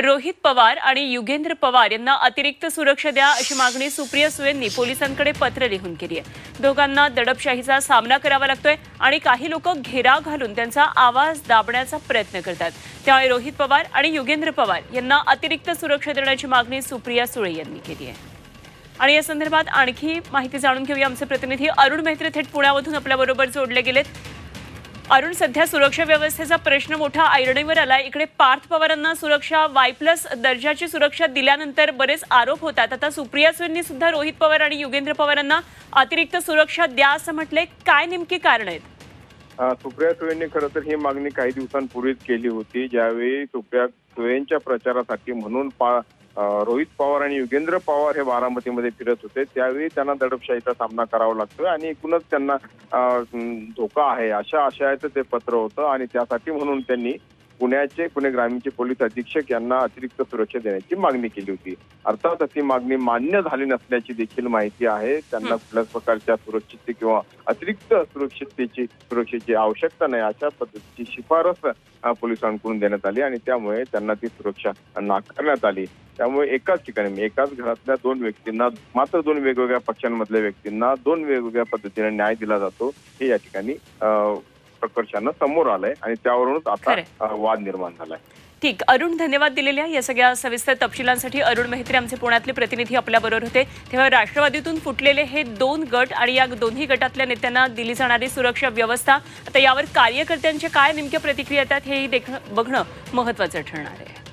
रोहित पवार आणि युगेंद्र पवार यांना अतिरिक्त सुरक्षा द्या अशी मागणी सुप्रिया सुळेंनी पोलिसांकडे पत्र लिहून केली आहे. दोघांना दडपशाहीचा सामना करावा लागतोय आणि काही लोक घेराव घालून त्यांचा आवाज दाबण्याचा प्रयत्न करतात. त्यामुळे रोहित पवार आणि युगेंद्र पवार यांना अतिरिक्त सुरक्षा देण्याची मागणी सुप्रिया सुळे यांनी केली आहे. आणि या संदर्भात आणखी माहिती जाणून घेऊया. आमचे प्रतिनिधी अरुण मेहत्रे थेट पुण्यामधून आपल्याबरोबर जोडले गेलेत. अरुण सध्या सुरक्षा व्यवस्थेचा प्रश्न मोठा ऐरणीवर आला इकडे पार्थ पवारांना सुरक्षा वाय प्लस दर्जाची सुरक्षा दिल्यानंतर बरेच आरोप होतात. आता सुप्रिया सुळेंनी सुद्धा रोहित पवार आणि युगेंद्र पवारांना अतिरिक्त सुरक्षा द्या असं म्हटलंय. काय नेमकी कारण आहेत? सुप्रिया सुळेंनी खरं तर ही मागणी काही दिवसांपूर्वीच केली होती. ज्यावेळी सुप्रिया सुळेंच्या प्रचारासाठी म्हणून पा रोहित पवार आणि युगेंद्र पवार हे बारामतीमध्ये फिरत होते. त्यावेळी त्यांना दडपशाहीचा सामना करावा लागतोय आणि एकूणच त्यांना धोका आहे. अशा आशयाचं ते पत्र होतं आणि त्यासाठी म्हणून त्यांनी पुण्याचे पुणे ग्रामीणचे पोलीस अधीक्षक यांना अतिरिक्त सुरक्षा देण्याची मागणी केली होती. अर्थात ती मागणी मान्य झाली नसल्याची देखील माहिती आहे. त्यांना कुठल्याच प्रकारच्या सुरक्षित किंवा अतिरिक्त सुरक्षिततेची सुरक्षेची आवश्यकता नाही अशा पद्धतीची शिफारस पोलिसांकडून देण्यात आली आणि त्यामुळे त्यांना ती सुरक्षा नाकारण्यात आली. त्यामुळे एकाच ठिकाणी एकाच घरातल्या दोन व्यक्तींना मात्र दोन वेगवेगळ्या पक्षांमधल्या व्यक्तींना दोन वेगवेगळ्या पद्धतीने न्याय दिला जातो. हे या ठिकाणी प्रकर्षानं समोर आलंय आणि त्यावरूनच आता वाद निर्माण झालाय. ठीक अरुण धन्यवाद दिलेल्या या सगळ्या सविस्तर तपशिलांसाठी अरुण मेहत्रे आमचे पुण्यातले प्रतिनिधी आपल्याबरोबर होते. तेव्हा राष्ट्रवादीतून फुटलेले हे दोन गट आणि या दोन्ही गटातल्या नेत्यांना दिली जाणारी सुरक्षा व्यवस्था आता यावर कार्यकर्त्यांच्या काय नेमक्या प्रतिक्रिया येतात हेही देखणं बघणं महत्वाचं ठरणार आहे.